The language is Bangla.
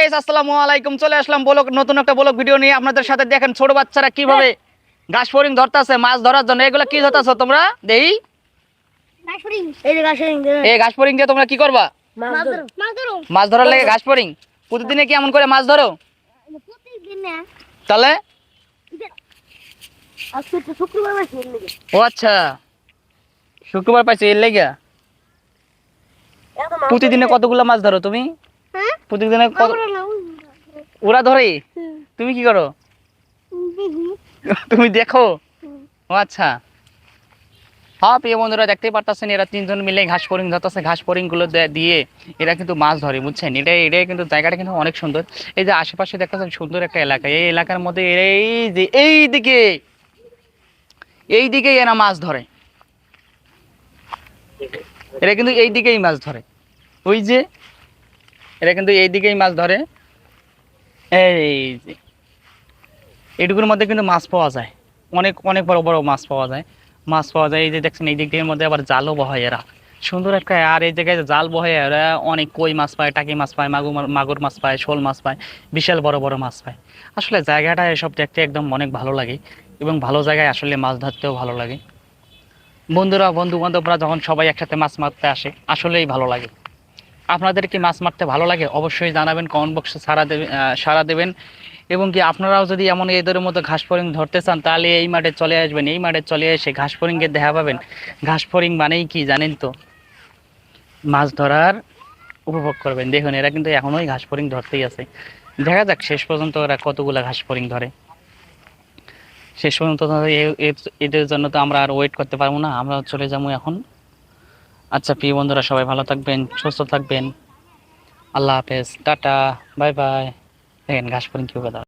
গাইস আসসালামু আলাইকুম। চলে আসলাম বলক নতুন একটা বলক ভিডিও নিয়ে। আপনাদের সাথে দেখেন ছোট বাচ্চারা কীভাবে ঘাস ফড়িং ধরতেছে মাছ ধরার জন্য। এগুলো কি ধরতেছো তোমরা? দেই। এই ঘাস ফড়িং দিয়ে তোমরা কি করবা? মাছ ধরো। মাছ ধরো। মাছ ধরার লাগে ঘাস ফড়িং। প্রতিদিনে কি এমন করে মাছ ধরো? প্রতিদিন। না তাহলে? আজকে তো শুক্রবার মাস লেগে। ও আচ্ছা। শুক্রবার পাইছো এর লেগে? প্রতিদিনে কতগুলো মাছ ধরো তুমি? হ্যাঁ? ওরা ধরে? তুমি কি করো? তুমি দেখো? ও আচ্ছা। হ্যাঁ প্রিয় বন্ধুরা দেখতেই পারতেছেন এরা তিনজন মিলে ঘাস ফরিং ধরতেছে ঘাস ফরিংগুলো দিয়ে এরা কিন্তু মাছ ধরে বুঝছেন? এটা এটা কিন্তু জায়গাটা কিন্তু অনেক সুন্দর। এই যে আশেপাশে দেখতেছেন সুন্দর একটা এলাকা। এই এলাকার মধ্যে এরা এই যে এই দিকে এই দিকেই এরা মাছ ধরে। এরা কিন্তু এই দিকেই মাছ ধরে। ওই যে এরা কিন্তু এই দিকেই মাছ ধরে। এই এটুকুর মধ্যে কিন্তু মাছ পাওয়া যায়। অনেক অনেক বড় বড় মাছ পাওয়া যায়। মাছ পাওয়া যায়, এই যে দেখছেন, এই দিক মধ্যে আবার জালও বহায় এরা। সুন্দর একটা, আর এই জায়গায় জাল বহে এরা, অনেক কই মাছ পায়, টাকি মাছ পায়, মাগুর মাগুর মাছ পায়, শোল মাছ পায়, বিশাল বড় বড় মাছ পায়। আসলে জায়গাটা এসব দেখতে একদম অনেক ভালো লাগে এবং ভালো জায়গায় আসলে মাছ ধরতেও ভালো লাগে। বন্ধুরা বন্ধু বান্ধবরা যখন সবাই একসাথে মাছ মারতে আসে, আসলেই ভালো লাগে। আপনাদের কি মাছ মারতে ভালো লাগে? অবশ্যই জানাবেন কমেন্ট বক্সে সারা দেবে সারা দেবেন। এবং কি আপনারাও যদি এমন এদের মতো ঘাস ফরিং ধরতে চান, তাহলে এই মাঠে চলে আসবেন। এই মাঠে চলে এসে ঘাস ফরিংকে দেখা পাবেন। ঘাস ফরিং মানেই কি জানেন তো? মাছ ধরার উপভোগ করবেন। দেখুন, এরা কিন্তু এখনোই ঘাস ফরিং ধরতেই আছে। দেখা যাক, শেষ পর্যন্ত ওরা কতগুলো ঘাস ফরিং ধরে। শেষ পর্যন্ত এদের জন্য তো আমরা আর ওয়েট করতে পারব না। আমরা চলে যাব এখন। আচ্ছা প্রিয় বন্ধুরা, সবাই ভালো থাকবেন, সুস্থ থাকবেন। আল্লাহ হাফেজ, টাটা, বাই বাই। দেখেন, ঘাস করেন কী ধরে